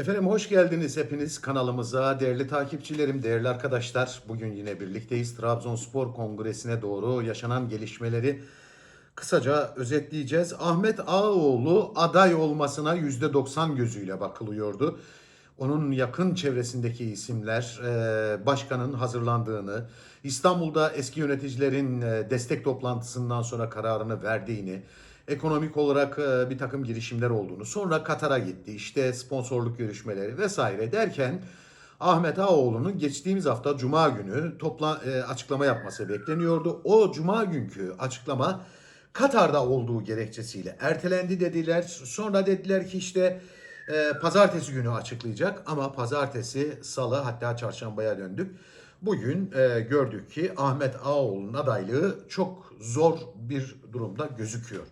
Efendim hoş geldiniz hepiniz kanalımıza. Değerli takipçilerim, değerli arkadaşlar. Bugün yine birlikteyiz. Trabzonspor Kongresi'ne doğru yaşanan gelişmeleri kısaca özetleyeceğiz. Ahmet Ağaoğlu aday olmasına %90 gözüyle bakılıyordu. Onun yakın çevresindeki isimler e, başkanın hazırlandığını, İstanbul'da eski yöneticilerin e, destek toplantısından sonra kararını verdiğini, ekonomik olarak e, bir takım girişimler olduğunu, sonra Katar'a gitti, işte sponsorluk görüşmeleri vesaire derken Ahmet Ağaoğlu'nun geçtiğimiz hafta Cuma günü topla, e, açıklama yapması bekleniyordu. O Cuma günkü açıklama Katar'da olduğu gerekçesiyle ertelendi dediler. Sonra dediler ki işte e, pazartesi günü açıklayacak ama pazartesi, salı hatta çarşambaya döndük. Bugün e, gördük ki Ahmet Ağaoğlu'nun adaylığı çok zor bir durumda gözüküyor.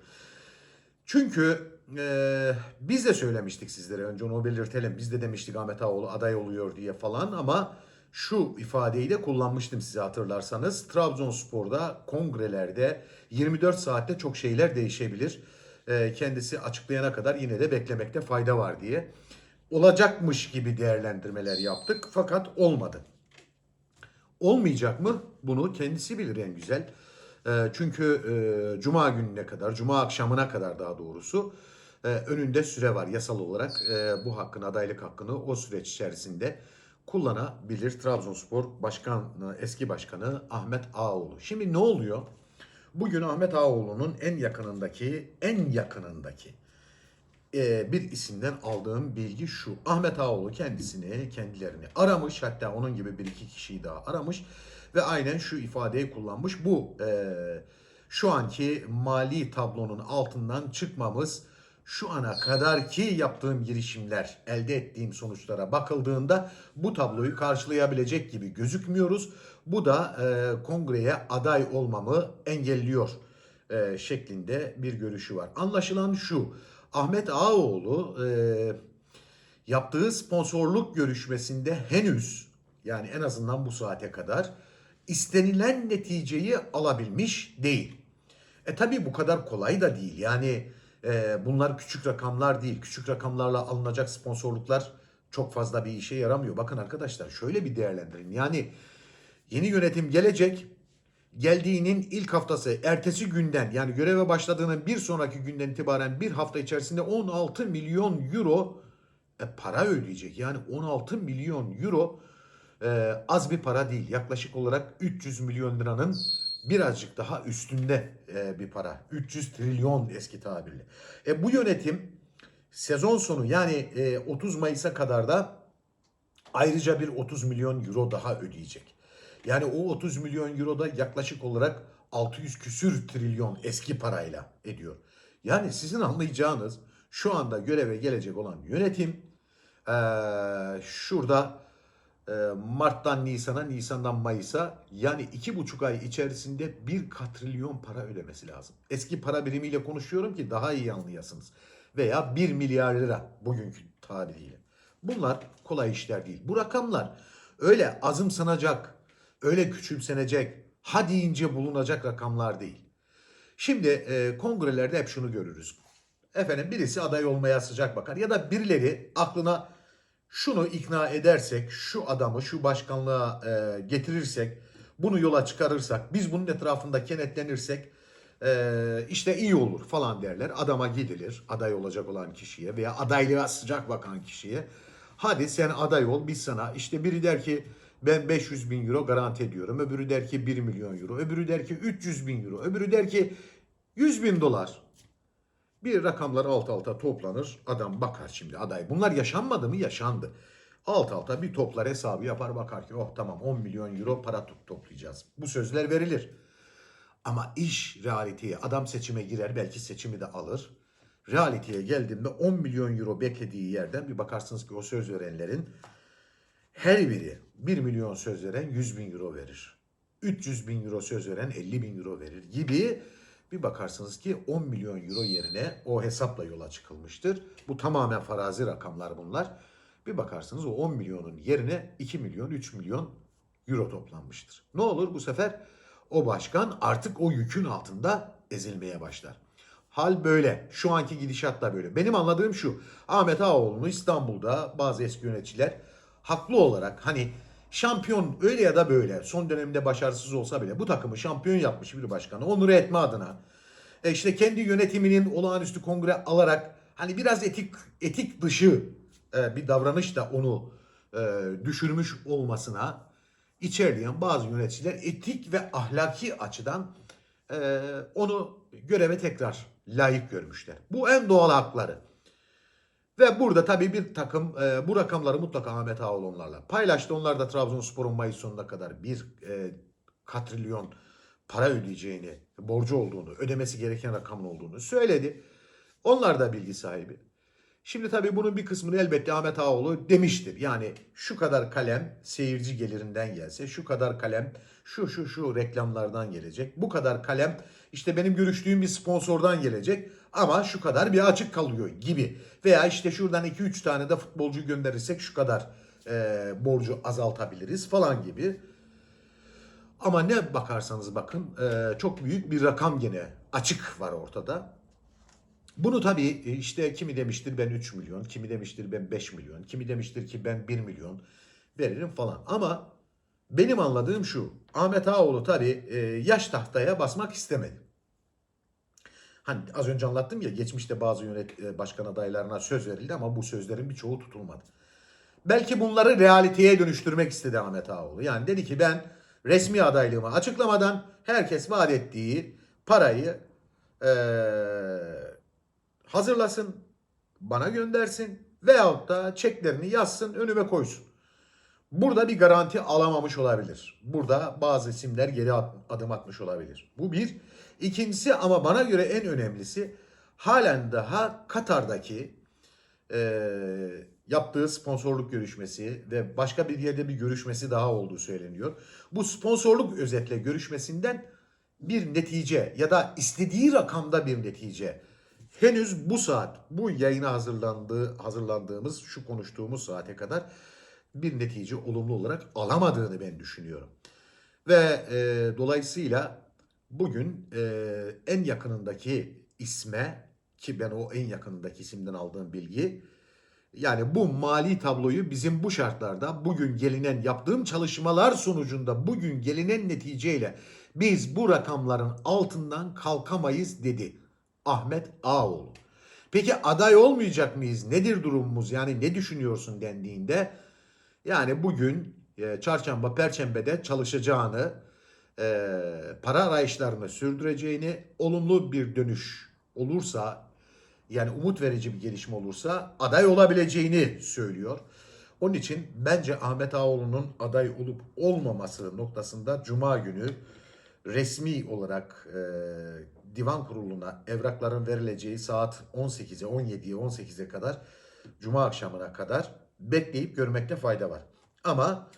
Çünkü e, biz de söylemiştik sizlere önce onu belirtelim. Biz de demiştik Ahmet Ağaoğlu aday oluyor diye falan ama şu ifadeyi de kullanmıştım size hatırlarsanız. Trabzonspor'da kongrelerde 24 saatte çok şeyler değişebilir. E, kendisi açıklayana kadar yine de beklemekte fayda var diye. Olacakmış gibi değerlendirmeler yaptık fakat olmadı. Olmayacak mı? Bunu kendisi bilir en güzel. E, çünkü e, Cuma gününe kadar, Cuma akşamına kadar daha doğrusu e, önünde süre var yasal olarak. E, bu hakkın, adaylık hakkını o süreç içerisinde kullanabilir Trabzonspor Başkanı, eski başkanı Ahmet Ağaoğlu. Şimdi ne oluyor? Bugün Ahmet Ağaoğlu'nun en yakınındaki, en yakınındaki bir isimden aldığım bilgi şu. Ahmet Ağaoğlu kendisini, kendilerini aramış. Hatta onun gibi bir iki kişiyi daha aramış. Ve aynen şu ifadeyi kullanmış. Bu e, şu anki mali tablonun altından çıkmamız şu ana kadar ki yaptığım girişimler, elde ettiğim sonuçlara bakıldığında bu tabloyu karşılayabilecek gibi gözükmüyoruz. Bu da e, kongreye aday olmamı engelliyor e, şeklinde bir görüşü var. Anlaşılan şu, Ahmet Ağaoğlu e, yaptığı sponsorluk görüşmesinde henüz yani en azından bu saate kadar istenilen neticeyi alabilmiş değil. E tabi bu kadar kolay da değil. Yani e, bunlar küçük rakamlar değil. Küçük rakamlarla alınacak sponsorluklar çok fazla bir işe yaramıyor. Bakın arkadaşlar şöyle bir değerlendirin. Yani yeni yönetim gelecek. Geldiğinin ilk haftası ertesi günden yani göreve başladığının bir sonraki günden itibaren bir hafta içerisinde 16 milyon euro e, para ödeyecek. Yani 16 milyon euro e, az bir para değil. Yaklaşık olarak 300 milyon liranın birazcık daha üstünde e, bir para. 300 trilyon eski tabirle. E, bu yönetim sezon sonu yani e, 30 Mayıs'a kadar da ayrıca bir 30 milyon euro daha ödeyecek. Yani o 30 milyon euro da yaklaşık olarak 600 küsür trilyon eski parayla ediyor. Yani sizin anlayacağınız şu anda göreve gelecek olan yönetim eee, şurada Mart'tan Nisan'a, Nisan'dan Mayıs'a yani iki buçuk ay içerisinde bir katrilyon para ödemesi lazım. Eski para birimiyle konuşuyorum ki daha iyi anlayasınız. Veya 1 milyar lira bugünkü tabiriyle. Bunlar kolay işler değil. Bu rakamlar öyle azımsanacak, öyle küçümsenecek, ha deyince bulunacak rakamlar değil. Şimdi e, kongrelerde hep şunu görürüz. Efendim birisi aday olmaya sıcak bakar ya da birileri aklına şunu ikna edersek, şu adamı şu başkanlığa e, getirirsek, bunu yola çıkarırsak, biz bunun etrafında kenetlenirsek e, işte iyi olur falan derler. Adama gidilir, aday olacak olan kişiye veya adaylığa sıcak bakan kişiye. Hadi sen aday ol, biz sana işte biri der ki ben 500 bin euro garanti ediyorum. Öbürü der ki 1 milyon euro. Öbürü der ki 300 bin euro. Öbürü der ki 100 bin dolar. Bir rakamlar alt alta toplanır. Adam bakar şimdi aday. Bunlar yaşanmadı mı? Yaşandı. Alt alta bir toplar hesabı yapar bakar ki oh tamam 10 milyon euro para to- toplayacağız. Bu sözler verilir. Ama iş realiteye adam seçime girer belki seçimi de alır. Realiteye geldiğinde 10 milyon euro beklediği yerden bir bakarsınız ki o söz verenlerin her biri 1 milyon söz veren 100 bin euro verir. 300 bin euro söz veren 50 bin euro verir gibi bir bakarsınız ki 10 milyon euro yerine o hesapla yola çıkılmıştır. Bu tamamen farazi rakamlar bunlar. Bir bakarsınız o 10 milyonun yerine 2 milyon 3 milyon euro toplanmıştır. Ne olur bu sefer o başkan artık o yükün altında ezilmeye başlar. Hal böyle. Şu anki gidişat da böyle. Benim anladığım şu. Ahmet Ağaoğlu'nu İstanbul'da bazı eski yöneticiler haklı olarak hani şampiyon öyle ya da böyle son dönemde başarısız olsa bile bu takımı şampiyon yapmış bir başkanı onur etme adına e işte kendi yönetiminin olağanüstü kongre alarak hani biraz etik etik dışı e, bir davranış da onu e, düşürmüş olmasına içerleyen bazı yöneticiler etik ve ahlaki açıdan e, onu göreve tekrar layık görmüşler. Bu en doğal hakları. Ve burada tabii bir takım e, bu rakamları mutlaka Ahmet Ağaoğlu'nlarla paylaştı. Onlar da Trabzonspor'un Mayıs sonuna kadar bir e, katrilyon para ödeyeceğini, borcu olduğunu, ödemesi gereken rakamın olduğunu söyledi. Onlar da bilgi sahibi. Şimdi tabii bunun bir kısmını elbette Ahmet Ağaoğlu demiştir. Yani şu kadar kalem seyirci gelirinden gelse, şu kadar kalem şu şu şu reklamlardan gelecek. Bu kadar kalem işte benim görüştüğüm bir sponsordan gelecek ama şu kadar bir açık kalıyor gibi. Veya işte şuradan 2-3 tane de futbolcu gönderirsek şu kadar e, borcu azaltabiliriz falan gibi. Ama ne bakarsanız bakın e, çok büyük bir rakam gene açık var ortada. Bunu tabii e, işte kimi demiştir ben 3 milyon, kimi demiştir ben 5 milyon, kimi demiştir ki ben 1 milyon veririm falan. Ama benim anladığım şu. Ahmet Ağaoğlu tabii e, yaş tahtaya basmak istemedi. Hani az önce anlattım ya geçmişte bazı yönet e, başkan adaylarına söz verildi ama bu sözlerin birçoğu tutulmadı. Belki bunları realiteye dönüştürmek istedi Ahmet Ağaoğlu. Yani dedi ki ben resmi adaylığımı açıklamadan herkes vaat ettiği parayı eee hazırlasın, bana göndersin veyahut da çeklerini yazsın, önüme koysun. Burada bir garanti alamamış olabilir. Burada bazı isimler geri adım atmış olabilir. Bu bir. İkincisi ama bana göre en önemlisi halen daha Katar'daki eee, yaptığı sponsorluk görüşmesi ve başka bir yerde bir görüşmesi daha olduğu söyleniyor. Bu sponsorluk özetle görüşmesinden bir netice ya da istediği rakamda bir netice henüz bu saat, bu yayına hazırlandığı, hazırlandığımız, şu konuştuğumuz saate kadar bir netice olumlu olarak alamadığını ben düşünüyorum. Ve e, dolayısıyla bugün e, en yakınındaki isme ki ben o en yakınındaki isimden aldığım bilgi yani bu mali tabloyu bizim bu şartlarda bugün gelinen yaptığım çalışmalar sonucunda bugün gelinen neticeyle biz bu rakamların altından kalkamayız dedi Ahmet Ağaoğlu. Peki aday olmayacak mıyız? Nedir durumumuz? Yani ne düşünüyorsun dendiğinde yani bugün çarşamba, perşembede çalışacağını, e, para arayışlarını sürdüreceğini, olumlu bir dönüş olursa, yani umut verici bir gelişme olursa aday olabileceğini söylüyor. Onun için bence Ahmet Ağaoğlu'nun aday olup olmaması noktasında Cuma günü resmi olarak e, divan kuruluna evrakların verileceği saat 18'e, 17'ye, 18'e kadar Cuma akşamına kadar bekleyip görmekte fayda var. Ama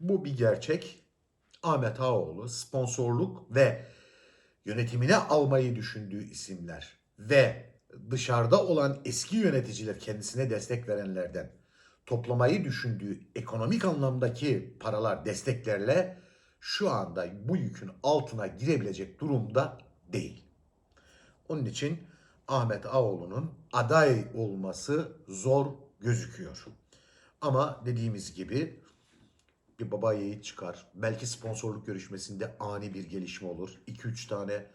bu bir gerçek. Ahmet Ağaoğlu sponsorluk ve yönetimine almayı düşündüğü isimler ve dışarıda olan eski yöneticiler kendisine destek verenlerden toplamayı düşündüğü ekonomik anlamdaki paralar desteklerle şu anda bu yükün altına girebilecek durumda değil. Onun için Ahmet Ağaoğlu'nun aday olması zor gözüküyor. Ama dediğimiz gibi bir baba yiğit çıkar. Belki sponsorluk görüşmesinde ani bir gelişme olur. 2-3 tane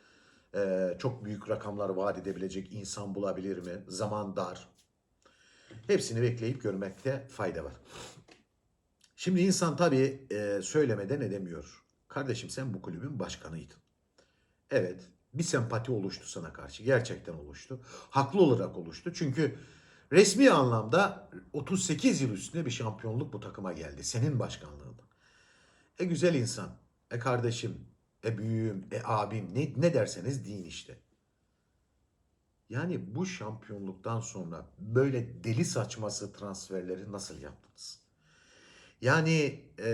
e, çok büyük rakamlar vaat edebilecek insan bulabilir mi? Zaman dar. Hepsini bekleyip görmekte fayda var. Şimdi insan tabii e, söylemeden edemiyor. Kardeşim sen bu kulübün başkanıydın. Evet bir sempati oluştu sana karşı. Gerçekten oluştu. Haklı olarak oluştu. Çünkü resmi anlamda 38 yıl üstünde bir şampiyonluk bu takıma geldi. Senin başkanlığında. E güzel insan. E kardeşim. E büyüğüm. E abim. Ne, ne derseniz deyin işte. Yani bu şampiyonluktan sonra böyle deli saçması transferleri nasıl yaptınız? Yani e,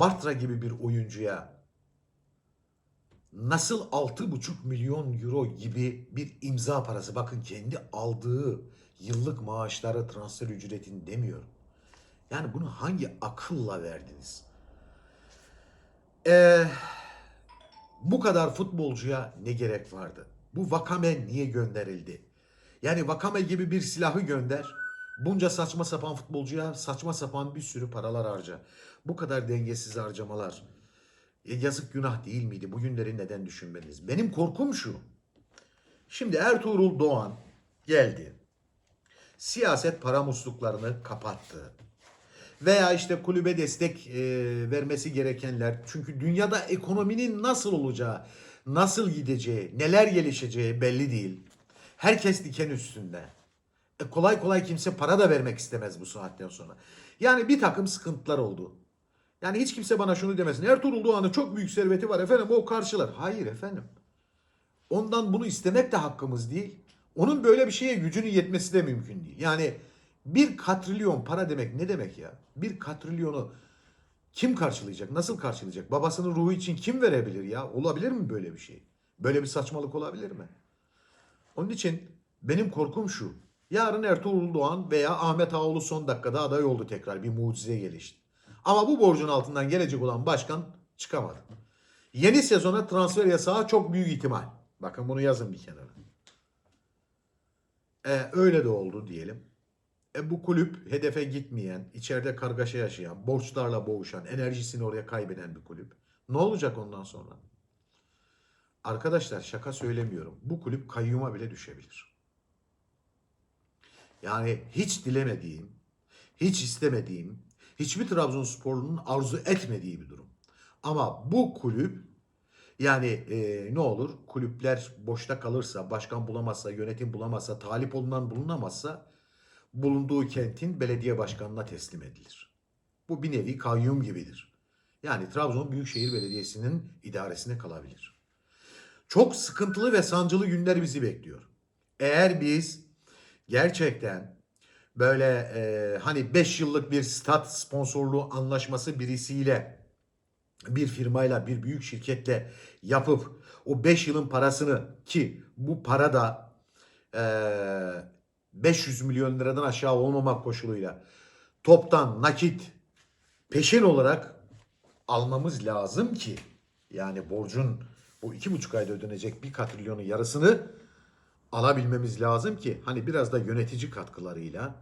Bartra gibi bir oyuncuya nasıl 6,5 milyon euro gibi bir imza parası bakın kendi aldığı yıllık maaşları transfer ücretin demiyorum. Yani bunu hangi akılla verdiniz? Ee, bu kadar futbolcuya ne gerek vardı? Bu Vakame niye gönderildi? Yani Vakame gibi bir silahı gönder. Bunca saçma sapan futbolcuya saçma sapan bir sürü paralar harca. Bu kadar dengesiz harcamalar. E, yazık günah değil miydi? Bugünleri neden düşünmeniz? Benim korkum şu. Şimdi Ertuğrul Doğan geldi. Siyaset para musluklarını kapattı. Veya işte kulübe destek e, vermesi gerekenler. Çünkü dünyada ekonominin nasıl olacağı, nasıl gideceği, neler gelişeceği belli değil. Herkes diken üstünde. E, kolay kolay kimse para da vermek istemez bu saatten sonra. Yani bir takım sıkıntılar oldu. Yani hiç kimse bana şunu demesin. Ertuğrul Doğan'ın çok büyük serveti var efendim o karşılar. Hayır efendim. Ondan bunu istemek de hakkımız değil. Onun böyle bir şeye gücünün yetmesi de mümkün değil. Yani bir katrilyon para demek ne demek ya? Bir katrilyonu kim karşılayacak? Nasıl karşılayacak? Babasının ruhu için kim verebilir ya? Olabilir mi böyle bir şey? Böyle bir saçmalık olabilir mi? Onun için benim korkum şu. Yarın Ertuğrul Doğan veya Ahmet Ağoğlu son dakikada aday oldu tekrar. Bir mucize gelişti. Ama bu borcun altından gelecek olan başkan çıkamadı. Yeni sezona transfer yasağı çok büyük ihtimal. Bakın bunu yazın bir kenara. E, öyle de oldu diyelim. E, bu kulüp hedefe gitmeyen, içeride kargaşa yaşayan, borçlarla boğuşan, enerjisini oraya kaybeden bir kulüp. Ne olacak ondan sonra? Arkadaşlar şaka söylemiyorum. Bu kulüp kayyuma bile düşebilir. Yani hiç dilemediğim, hiç istemediğim, hiçbir Trabzonsporlunun arzu etmediği bir durum. Ama bu kulüp yani e, ne olur kulüpler boşta kalırsa, başkan bulamazsa, yönetim bulamazsa, talip olunan bulunamazsa bulunduğu kentin belediye başkanına teslim edilir. Bu bir nevi kayyum gibidir. Yani Trabzon Büyükşehir Belediyesi'nin idaresine kalabilir. Çok sıkıntılı ve sancılı günler bizi bekliyor. Eğer biz gerçekten böyle e, hani 5 yıllık bir stat sponsorluğu anlaşması birisiyle bir firmayla bir büyük şirketle yapıp o 5 yılın parasını ki bu para da e, 500 milyon liradan aşağı olmamak koşuluyla toptan nakit peşin olarak almamız lazım ki yani borcun bu iki buçuk ayda ödenecek bir katrilyonun yarısını alabilmemiz lazım ki hani biraz da yönetici katkılarıyla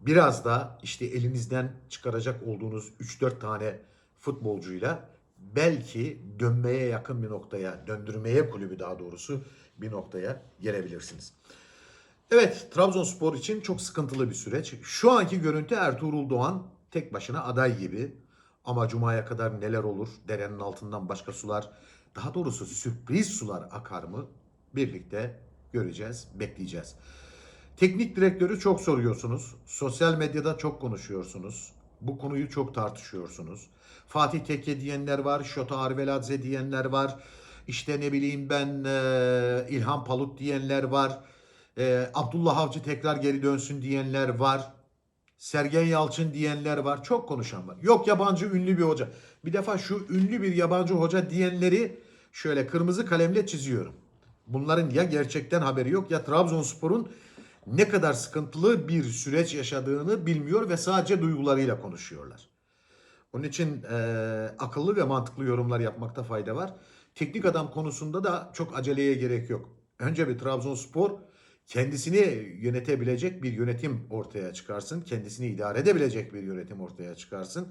biraz da işte elinizden çıkaracak olduğunuz 3-4 tane futbolcuyla belki dönmeye yakın bir noktaya, döndürmeye kulübü daha doğrusu bir noktaya gelebilirsiniz. Evet, Trabzonspor için çok sıkıntılı bir süreç. Şu anki görüntü Ertuğrul Doğan tek başına aday gibi. Ama Cuma'ya kadar neler olur? Derenin altından başka sular, daha doğrusu sürpriz sular akar mı? Birlikte göreceğiz, bekleyeceğiz. Teknik direktörü çok soruyorsunuz. Sosyal medyada çok konuşuyorsunuz. Bu konuyu çok tartışıyorsunuz. Fatih Tekke diyenler var, Şota Arveladze diyenler var. İşte ne bileyim ben İlhan Palut diyenler var. E, Abdullah Avcı tekrar geri dönsün diyenler var. Sergen Yalçın diyenler var. Çok konuşan var. Yok yabancı ünlü bir hoca. Bir defa şu ünlü bir yabancı hoca diyenleri şöyle kırmızı kalemle çiziyorum. Bunların ya gerçekten haberi yok ya Trabzonspor'un ne kadar sıkıntılı bir süreç yaşadığını bilmiyor ve sadece duygularıyla konuşuyorlar. Onun için e, akıllı ve mantıklı yorumlar yapmakta fayda var. Teknik adam konusunda da çok aceleye gerek yok. Önce bir Trabzonspor kendisini yönetebilecek bir yönetim ortaya çıkarsın. Kendisini idare edebilecek bir yönetim ortaya çıkarsın.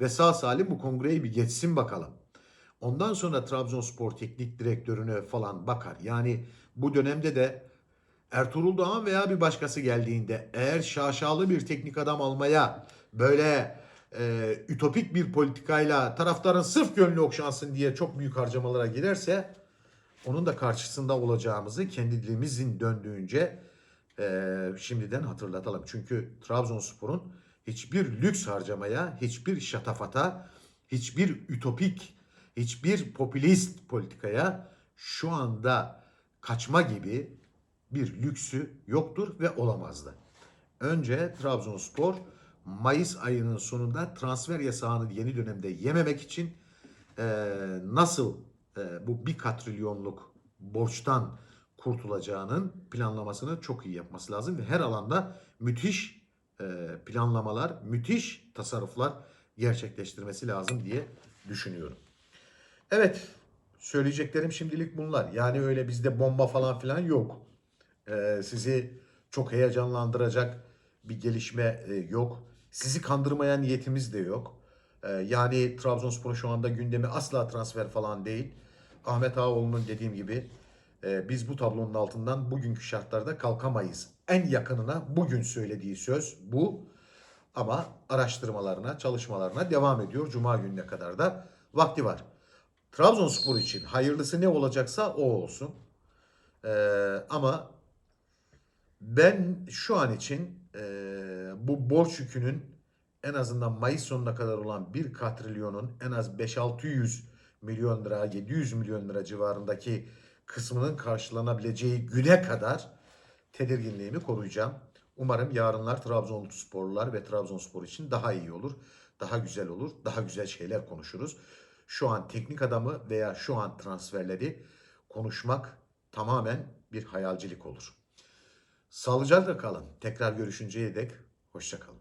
Ve sağ salim bu kongreyi bir geçsin bakalım. Ondan sonra Trabzonspor teknik direktörüne falan bakar. Yani bu dönemde de Ertuğrul Doğan veya bir başkası geldiğinde eğer şaşalı bir teknik adam almaya böyle e, ütopik bir politikayla taraftarın sırf gönlü okşansın diye çok büyük harcamalara girerse onun da karşısında olacağımızı kendi dilimizin döndüğünce e, şimdiden hatırlatalım. Çünkü Trabzonspor'un hiçbir lüks harcamaya, hiçbir şatafata, hiçbir ütopik, hiçbir popülist politikaya şu anda kaçma gibi bir lüksü yoktur ve olamazdı. Önce Trabzonspor Mayıs ayının sonunda transfer yasağını yeni dönemde yememek için e, nasıl e, bu bir katrilyonluk borçtan kurtulacağının planlamasını çok iyi yapması lazım ve her alanda müthiş e, planlamalar, müthiş tasarruflar gerçekleştirmesi lazım diye düşünüyorum. Evet, Söyleyeceklerim şimdilik bunlar. Yani öyle bizde bomba falan filan yok. Ee, sizi çok heyecanlandıracak bir gelişme e, yok. Sizi kandırmaya niyetimiz de yok. Ee, yani Trabzonspor şu anda gündemi asla transfer falan değil. Ahmet Ağaoğlu'nun dediğim gibi e, biz bu tablonun altından bugünkü şartlarda kalkamayız. En yakınına bugün söylediği söz bu. Ama araştırmalarına, çalışmalarına devam ediyor. Cuma gününe kadar da vakti var. Trabzonspor için hayırlısı ne olacaksa o olsun. Ee, ama ben şu an için e, bu borç yükünün en azından Mayıs sonuna kadar olan 1 katrilyonun en az 5-600 milyon lira, 700 milyon lira civarındaki kısmının karşılanabileceği güne kadar tedirginliğimi koruyacağım. Umarım yarınlar Trabzonsporlular ve Trabzonspor için daha iyi olur, daha güzel olur, daha güzel şeyler konuşuruz. Şu an teknik adamı veya şu an transferleri konuşmak tamamen bir hayalcilik olur. Sağlıcakla kalın. Tekrar görüşünceye dek hoşça kalın.